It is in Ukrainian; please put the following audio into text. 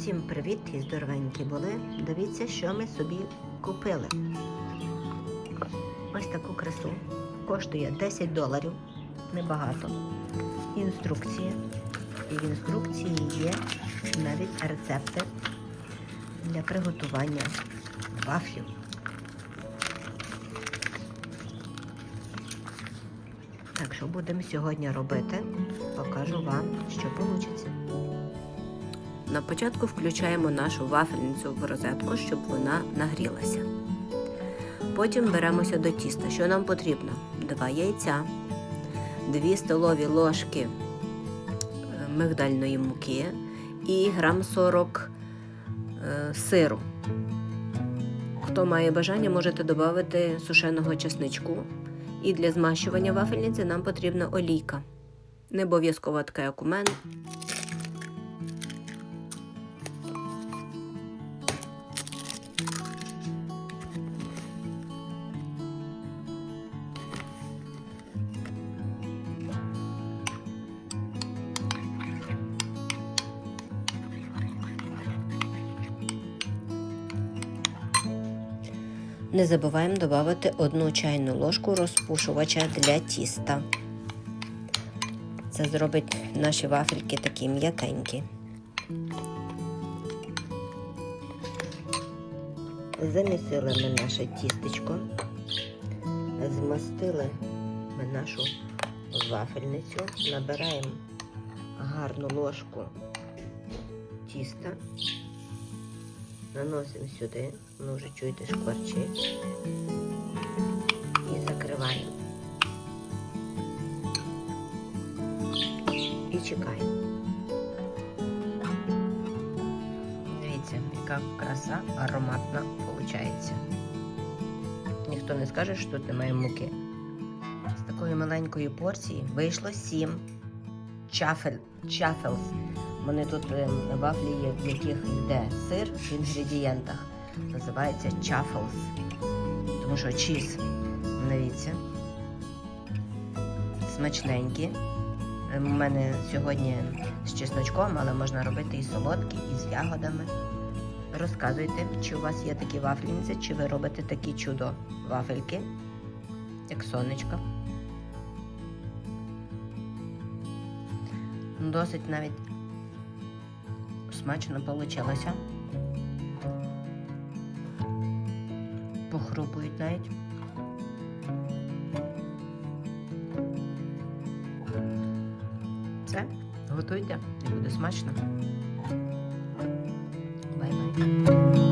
Всім привіт і здоровенькі були. Дивіться, що ми собі купили. Ось таку красу. Коштує 10 доларів. Небагато. Інструкція. І в інструкції є навіть рецепти для приготування вафлів. Так що будемо сьогодні робити, покажу вам, що вийде. На початку включаємо нашу вафельницю в розетку, щоб вона нагрілася. Потім беремося до тіста. Що нам потрібно? Два яйця, 2 столові ложки е, мигдальної муки і грам 40 е, сиру. Хто має бажання, можете додати сушеного чесничку. І для змащування вафельниці нам потрібна олійка. Не обов'язково така, як у мене. Не забуваємо додати одну чайну ложку розпушувача для тіста. Це зробить наші вафельки такі м'якенькі. Замісили ми наше тістечко, змастили ми нашу вафельницю, набираємо гарну ложку тіста, наносимо сюди, ну вже чуєте, шкварчить і закриваємо. І чекаємо. Дивіться, яка краса ароматна виходить. Ніхто не скаже, що тут немає муки. З такої маленької порції вийшло 7 чафель, чафелс. Вони тут е, вафлі є, в яких йде сир в інгредієнтах. Називається чафелс. Тому що чіз, дивіться, смачненькі. У мене сьогодні з чесночком, але можна робити і солодкі, і з ягодами. Розказуйте, чи у вас є такі вафлінці, чи ви робите такі чудо вафельки, як сонечко. Досить навіть смачно вийшло. Похропують навіть. Все, готуйте і буде смачно. Бай-бай.